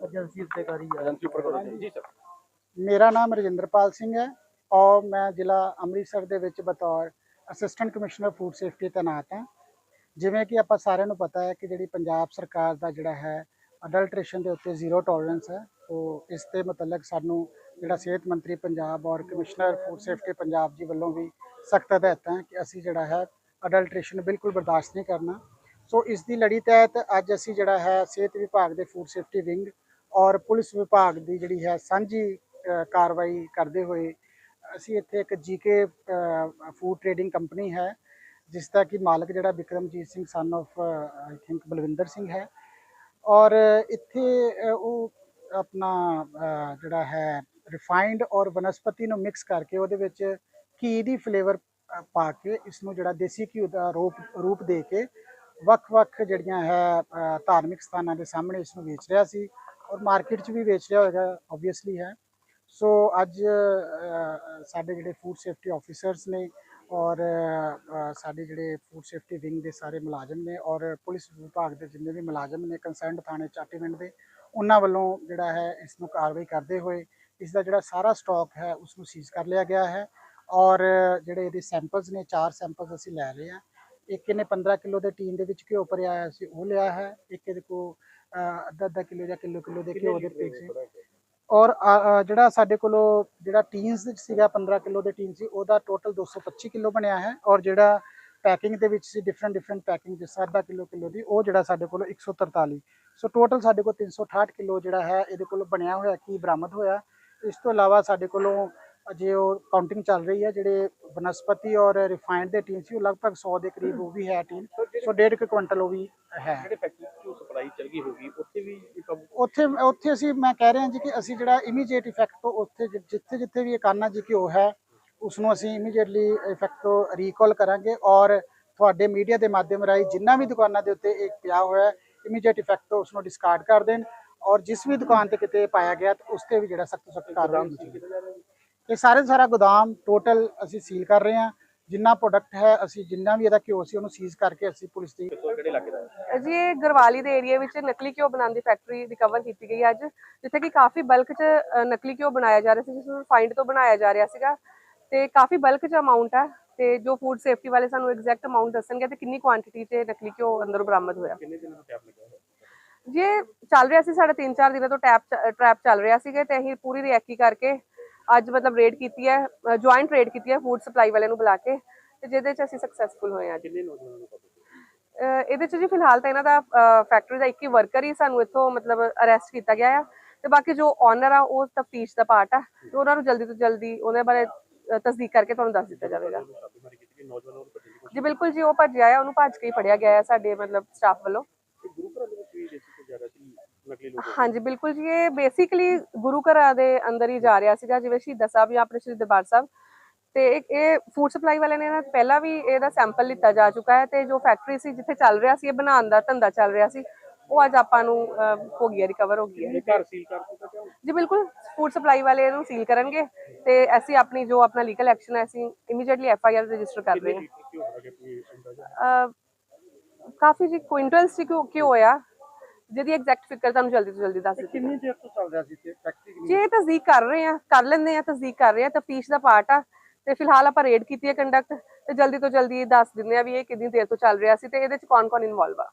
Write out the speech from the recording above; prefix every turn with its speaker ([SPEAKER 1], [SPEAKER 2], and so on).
[SPEAKER 1] Agency ਉੱਤੇ ਕਰੀ ਆ।
[SPEAKER 2] ਏਜੰਸੀ ਉੱਪਰ ਕਰੋ ਜੀ ਸਰ।
[SPEAKER 3] ਮੇਰਾ ਨਾਮ ਰਜਿੰਦਰਪਾਲ ਸਿੰਘ ਹੈ ਔਰ ਮੈਂ ਜ਼ਿਲ੍ਹਾ ਅੰਮ੍ਰਿਤਸਰ ਦੇ ਵਿੱਚ ਬਤੌਰ ਅਸਿਸਟੈਂਟ ਕਮਿਸ਼ਨਰ ਫੂਡ ਸੇਫਟੀ ਤੈਨਾਤ ਹਾਂ। ਜਿਵੇਂ ਕਿ ਆਪਾਂ ਸਾਰਿਆਂ ਨੂੰ ਪਤਾ ਹੈ ਕਿ ਜਿਹੜੀ ਪੰਜਾਬ ਸਰਕਾਰ ਦਾ ਜਿਹੜਾ ਹੈ ਅਡਲਟ੍ਰੇਸ਼ਨ ਦੇ ਉੱਤੇ ਜ਼ੀਰੋ ਟੋਲਰੈਂਸ ਹੈ ਉਹ ਇਸ ਦੇ ਮੁਤਲਕ ਸਾਨੂੰ ਜਿਹੜਾ ਸਿਹਤ ਮੰਤਰੀ ਪੰਜਾਬ ਔਰ ਕਮਿਸ਼ਨਰ ਫੂਡ ਸੇਫਟੀ ਪੰਜਾਬ ਜੀ ਵੱਲੋਂ ਵੀ ਸਖਤ ਹਦਾਇਤਾਂ ਹੈ ਕਿ ਅਸੀਂ ਜਿਹੜਾ ਹੈ ਅਡਲਟ੍ਰੇਸ਼ਨ ਬਿਲਕੁਲ ਬਰਦਾਸ਼ਤ ਨਹੀਂ ਕਰਨਾ। ਸੋ ਇਸ ਦੀ ਲੜੀ ਤਹਿਤ ਅੱਜ ਅਸੀਂ ਜਿਹੜਾ ਹੈ ਸਿਹਤ ਵਿਭਾਗ ਦੇ ਫੂਡ ਸੇਫਟੀ ਵਿੰਗ ਔਰ ਪੁਲਿਸ ਵਿਭਾਗ ਦੀ ਜਿਹੜੀ ਹੈ ਸਾਂਝੀ ਕਾਰਵਾਈ ਕਰਦੇ ਹੋਏ ਅਸੀਂ ਇੱਥੇ ਇੱਕ ਜੀਕੇ ਫੂਡ ਟ੍ਰੇਡਿੰਗ ਕੰਪਨੀ ਹੈ, ਜਿਸ ਦਾ ਕਿ ਮਾਲਕ ਜਿਹੜਾ ਵਿਕਰਮਜੀਤ ਸਿੰਘ ਸਨ of I think Balwinder Singh ਹੈ। ਔਰ ਇੱਥੇ ਉਹ ਆਪਣਾ ਜਿਹੜਾ ਹੈ ਰਿਫਾਈਨਡ ਔਰ ਵਨਸਪਤੀ ਨੂੰ ਮਿਕਸ ਕਰਕੇ ਉਹਦੇ ਵਿੱਚ ਘੀ ਦੀ ਫਲੇਵਰ ਪਾ ਕੇ ਇਸ ਨੂੰ ਜਿਹੜਾ ਦੇਸੀ ਘੀ ਦਾ ਰੂਪ ਰੂਪ ਦੇ ਕੇ ਵੱਖ-ਵੱਖ ਜਿਹੜੀਆਂ ਹੈ ਧਾਰਮਿਕ ਸਥਾਨਾਂ ਦੇ ਸਾਹਮਣੇ ਇਸ ਨੂੰ ਵੇਚ ਰਿਹਾ ਸੀ। ਔਰ ਮਾਰਕੀਟ 'ਚ ਵੀ ਵੇਚ ਰਿਹਾ ਹੋਏਗਾ ਆਬਵੀਅਸਲੀ ਹੈ। ਸੋ ਅੱਜ ਸਾਡੇ ਜਿਹੜੇ ਫੂਡ ਸੇਫਟੀ ਆਫੀਸਰਸ ਨੇ ਔਰ ਸਾਡੇ ਜਿਹੜੇ ਫੂਡ ਸੇਫਟੀ ਵਿੰਗ ਦੇ ਸਾਰੇ ਮੁਲਾਜ਼ਮ ਨੇ ਔਰ ਪੁਲਿਸ ਵਿਭਾਗ ਦੇ ਜਿੰਨੇ ਵੀ ਮੁਲਾਜ਼ਮ ਨੇ ਕੰਸਰਨਡ ਥਾਣੇ ਚਾਟੀਵਿੰਡ ਦੇ, ਉਹਨਾਂ ਵੱਲੋਂ ਜਿਹੜਾ ਹੈ ਇਸ ਨੂੰ ਕਾਰਵਾਈ ਕਰਦੇ ਹੋਏ ਇਸ ਦਾ ਜਿਹੜਾ ਸਾਰਾ ਸਟਾਕ ਹੈ ਉਸ ਨੂੰ ਸੀਜ਼ ਕਰ ਲਿਆ ਗਿਆ ਹੈ। ਔਰ ਜਿਹੜੇ ਇਹਦੇ ਸੈਂਪਲਸ ਨੇ, ਚਾਰ ਸੈਂਪਲਸ ਅਸੀਂ ਲੈ ਰਹੇ ਹਾਂ ਇੱਕ ਇਹਨੇ 15 ਕਿਲੋ ਦੇ ਟੀਨ ਦੇ ਵਿੱਚ ਘਿਓ ਭਰਿਆ ਹੋਇਆ ਸੀ, ਉਹ ਲਿਆ ਹੈ। ਇੱਕ ਇਹਦੇ ਕੋ ਅੱਧਾ ਅੱਧਾ ਕਿਲੋ ਜਾਂ ਕਿਲੋ ਕਿਲੋ ਦੇ ਘਿਓ ਦੇ ਪੇਜ ਸੀ। ਔਰ ਜਿਹੜਾ ਸਾਡੇ ਕੋਲੋਂ ਜਿਹੜਾ ਟੀਨਸ ਸੀਗਾ 15 ਕਿਲੋ ਦੇ ਟੀਨ ਸੀ ਉਹਦਾ ਟੋਟਲ 225 ਕਿਲੋ ਬਣਿਆ ਹੈ ਔਰ ਜਿਹੜਾ ਪੈਕਿੰਗ ਦੇ ਵਿੱਚ ਸੀ ਡਿਫਰੈਂਟ ਡਿਫਰੈਂਟ ਪੈਕਿੰਗ ਤਰ੍ਹਾਂ ਅੱਧਾ ਕਿਲੋ ਕਿਲੋ ਦੀ ਉਹ ਜਿਹੜਾ ਸਾਡੇ ਕੋਲ 143 ਸੋ ਟੋਟਲ ਸਾਡੇ ਕੋਲ 368 ਕਿਲੋ ਜਿਹੜਾ ਹੈ ਇਹਦੇ ਕੋਲ ਬਣਿਆ ਹੋਇਆ ਕੀ ਬਰਾਮਦ ਹੋਇਆ। ਇਸ ਤੋਂ ਇਲਾਵਾ ਸਾਡੇ ਕੋਲੋਂ ਅਜੇ ਉਹ ਕਾਊਂਟਿੰਗ ਚੱਲ ਰਹੀ ਹੈ ਜਿਹੜੇ ਬਨਸਪਤੀ ਔਰ ਰਿਫਾਈਨਡ ਦੇ ਟੀਨ ਸੀ ਉਹ ਲਗਭਗ 100 ਦੇ ਕਰੀਬ ਉਹ ਵੀ ਹੈ ਟੀਨ ਸੋ ਡੇਢ ਕੁ ਕੁਇੰਟਲ ਉਹ ਵੀ ਹੈ।
[SPEAKER 2] ਜਿਹੜੇ ਫੈਕਟਰੀ ਸਪਲਾਈ ਚੱਲ ਗਈ ਹੋਗੀ ਉੱਥੇ ਵੀ
[SPEAKER 3] ਉੱਥੇ ਉੱਥੇ ਅਸੀਂ ਮੈਂ ਕਹਿ ਰਿਹਾ ਜੀ ਕਿ ਅਸੀਂ ਜਿਹੜਾ ਇਮੀਡੀਏਟ ਇਫੈਕਟ ਤੋਂ ਉੱਥੇ ਜਿੱਥੇ ਜਿੱਥੇ ਵੀ ਇਹ ਕਾਨਾ ਜੀ ਘਿਓ ਹੈ ਉਸ ਨੂੰ ਅਸੀਂ ਇਮੀਡੀਏਟਲੀ ਇਫੈਕਟ ਤੋਂ ਰੀਕਾਲ ਕਰਾਂਗੇ ਔਰ ਤੁਹਾਡੇ ਮੀਡੀਆ ਦੇ ਮਾਧਿਅਮ ਰਾਹੀਂ ਜਿੰਨਾ ਵੀ ਦੁਕਾਨਾਂ ਦੇ ਉੱਤੇ ਇਹ ਪਿਆ ਹੋਇਆ ਹੈ ਇਮੀਡੀਏਟ ਇਫੈਕਟ ਤੋਂ ਉਸ ਨੂੰ ਡਿਸਕਾਰਡ ਕਰ ਦੇਣ ਔਰ ਜਿਸ ਵੀ ਦੁਕਾਨ ਤੇ ਕਿਤੇ ਪਾਇਆ ਗਿਆ ਤਾਂ ਉਸ ਤੇ ਵੀ ਜਿਹੜਾ ਸਖਤ ਸਖਤ ਕਾਰਵਾਈ ਹੈ? ਇਹ ਸਾਰੇ ਸਾਰਾ ਗੋਦਾਮ ਟੋਟਲ ਅਸੀਂ ਸੀਲ ਕਰ ਰਹੇ ਹਾਂ। ਜਿੰਨਾ ਪ੍ਰੋਡਕਟ ਹੈ ਅਸੀਂ ਜਿੰਨਾ ਵੀ ਇਹਦਾ ਘਿਓ ਸੀ ਉਹਨੂੰ ਸੀਜ਼ ਕਰਕੇ ਅਸੀਂ ਪੁਲਿਸ ਦੀ
[SPEAKER 2] ਕਿਹੜੇ ਇਲਾਕੇ ਦਾ ਹੈ?
[SPEAKER 4] ਜੀ ਇਹ ਗਰਵਾਲੀ ਦੇ ਏਰੀਆ ਵਿੱਚ ਨਕਲੀ ਘਿਓ ਬਣਾਉਣ ਦੀ ਫੈਕਟਰੀ ਰਿਕਵਰ ਕੀਤੀ ਗਈ ਅੱਜ ਜਿੱਥੇ ਕਿ ਕਾਫੀ ਬਲਕ 'ਚ ਅ, ਨਕਲੀ ਘਿਓ ਬਣਾਇਆ ਜਾ ਰਿਹਾ ਸੀ ਜਿਸ ਨੂੰ ਰਿਫਾਈਨਡ ਤੋਂ ਬਣਾਇਆ ਜਾ ਰਿਹਾ ਸੀਗਾ। ਤੇ ਕਾਫੀ ਬਲਕ 'ਚ ਅਮਾਉਂਟ ਹੈ ਤੇ ਜੋ ਫੂਡ ਸੇਫਟੀ ਵਾਲੇ ਸਾਨੂੰ ਐਗਜ਼ੈਕਟ ਅਮਾਉਂਟ ਦੱਸਣਗੇ ਤੇ ਕਿੰਨੀ ਕੁਆਂਟੀਟੀ 'ਚ ਨਕਲੀ ਘਿਓ ਅੰਦਰੋਂ ਬਰਾਮਦ ਹੋਇਆ।
[SPEAKER 2] ਕਿੰਨੇ ਦਿਨਾਂ ਦਾ ਟੈਪ ਲੱਗਾ ਹੋਇਆ?
[SPEAKER 4] ਜੀ ਇਹ ਚੱਲ ਰਿਹਾ ਸੀ ਸਾਡੇ 3-4 ਦਿਨਾਂ ਤੋਂ ਟੈਪ ਟ੍ਰੈਪ ਚੱਲ ਰਿਹਾ ਸੀਗਾ ਤੇ ਅਸੀਂ ਪੂਰੀ ਰਿਐਕੀ ਕਰਕੇ ਅੱਜ ਮਤਲਬ ਰੇਡ ਕੀਤੀ ਹੈ ਜੁਆਇੰਟ ਰੇਡ ਕੀਤੀ ਹੈ ਫੂਡ ਸਪਲਾਈ ਵਾਲਿਆਂ ਨੂੰ ਬੁਲਾ ਕੇ ਤੇ ਜਿਹਦੇ 'ਚ ਅਸੀਂ ਸਕਸੈਸਫੁਲ ਹੋਏ ਹਾਂ ਅੱਜ।
[SPEAKER 2] ਕਿੰਨੇ ਨੌਜਵਾਨਾਂ ਨੂੰ
[SPEAKER 4] ਇਹਦੇ ਚ ਜੀ ਫਿਲਹਾਲ ਤਾਂ ਇਹਨਾਂ ਦਾ ਫੈਕਟਰੀ ਦਾ ਇੱਕ ਹੀ ਵਰਕਰ ਹੀ ਸਾਨੂੰ ਇੱਥੋਂ ਮਤਲਬ ਅਰੈਸਟ ਕੀਤਾ ਗਿਆ ਆ। ਤੇ ਬਾਕੀ ਜੋ ਓਨਰ ਆ ਉਹ ਤਫਤੀਸ਼ ਦਾ ਪਾਰਟ ਆ। ਤੇ ਉਹਨਾਂ ਨੂੰ ਜਲਦੀ ਤੋਂ ਜਲਦੀ ਉਹਦੇ ਬਾਰੇ ਤਸਦੀਕ ਕਰਕੇ ਤੁਹਾਨੂੰ ਦੱਸ ਦਿੱਤਾ ਜਾਵੇਗਾ। ਜੀ ਬਿਲਕੁਲ ਜੀ ਉਹ ਭੱਜਿਆ ਆ ਉਹਨੂੰ ਭੱਜ ਕੇ ਹੀ ਫੜਿਆ ਗਿਆ ਸਾਡੇ ਮਤਲਬ ਸਟਾਫ ਵੱਲੋਂ
[SPEAKER 2] ਕੀਤੀ ਗੁਰੂ ਘਰਾਂ ਦੇ ਵਿੱਚ ਵੀ ਦੇਸੀ ਤੋਂ ਜ਼ਿਆਦਾ ਸੀ ਨਕਲੀ ਲੋਕ
[SPEAKER 4] ਹਾਂਜੀ ਬਿਲਕੁਲ ਜੀ ਇਹ ਬੇਸਿਕਲੀ ਗੁਰੂ ਘਰਾਂ ਦੇ ਅੰਦਰ ਹੀ ਜਾ ਰਿਹਾ ਸੀਗਾ ਜਿਵੇਂ ਸ਼ਹੀਦਾਂ ਸਾਹਿਬ ਜਾਂ ਆਪਣੇ ਸ਼੍ਰੀ ਦਰਬਾਰ ਸਾਹਿਬ। ਤੇ ਇਹ- ਫੂਡ ਸਪਲਾਈ ਵਾਲਿਆਂ ਨੇ ਨਾ ਪਹਿਲਾਂ ਵੀ ਇਹਦਾ ਸੈਂਪਲ ਲਿੱਤਾ ਜਾ ਚੁੱਕਾ ਹੈ ਤੇ ਜੋ ਫੈਕਟਰੀ ਸੀ ਜਿੱਥੇ ਚੱਲ ਰਿਹਾ ਸੀ ਇਹ ਬਣਾਉਣ ਦਾ ਧੰਦਾ ਚੱਲ ਰਿਹਾ ਸੀ ਉਹ ਅੱਜ ਆਪਾਂ ਨੂੰ ਹੋ ਗਿਆ ਰਿਕਵਰ ਹੋ ਗਿਆ
[SPEAKER 2] ਇਹ ਘਰ ਸੀਲ ਕਰ ਦਿੱਤਾ ਕਿਉਂ
[SPEAKER 4] ਜੀ ਬਿਲਕੁਲ ਫੂਡ ਸਪਲਾਈ ਵਾਲੇ ਇਹਨੂੰ ਸੀਲ ਕਰਨਗੇ ਤੇ ਅਸੀਂ ਆਪਣੀ ਜੋ ਆਪਣਾ ਲੀਗਲ ਐਕਸ਼ਨ ਹੈ ਅਸੀਂ immediately F I R register ਕਰ ਰਹੇ ਹਾਂ। ਕਾਫੀ ਜੀ ਕੁਇੰਟਲਸ ਸੀ ਕਿਉਂ ਕੀ ਹੋਇਆ? ਜਿਹਦੀ ਐਗਜ਼ੈਕਟ ਫਿਗਰ ਤੁਹਾਨੂੰ ਜਲਦੀ ਤੋਂ ਜਲਦੀ ਦੱਸ ਦਿੱਤੀ
[SPEAKER 3] ਕਿੰਨੀ ਦੇਰ ਤੋਂ ਚੱਲ ਰਿਹਾ ਸੀ ਤੇ ਫੈਕਟਰੀ
[SPEAKER 4] ਜੀ ਇਹ ਤਸਦੀਕ ਕਰ ਰਹੇ ਆ ਕਰ ਲੈਂਦੇ ਆ ਤਸਦੀਕ ਕਰ ਰਹੇ ਆ ਤਫਤੀਸ਼ ਦਾ ਪਾਰਟ ਆ। ਤੇ ਫਿਲਹਾਲ ਆਪਾਂ ਰੇਡ ਕੀਤੀ ਹੈ ਕੰਡਕਟ ਤੇ ਜਲਦੀ ਤੋਂ ਜਲਦੀ ਦੱਸ ਦਿੰਦੇ ਆ ਵੀ ਇਹ ਕਿੰਨੀ ਦੇਰ ਤੋਂ ਚੱਲ ਰਿਹਾ ਸੀ ਤੇ ਇਹਦੇ ਚ ਕੌਣ ਕੌਣ ਇਨਵੋਲਵ ਆ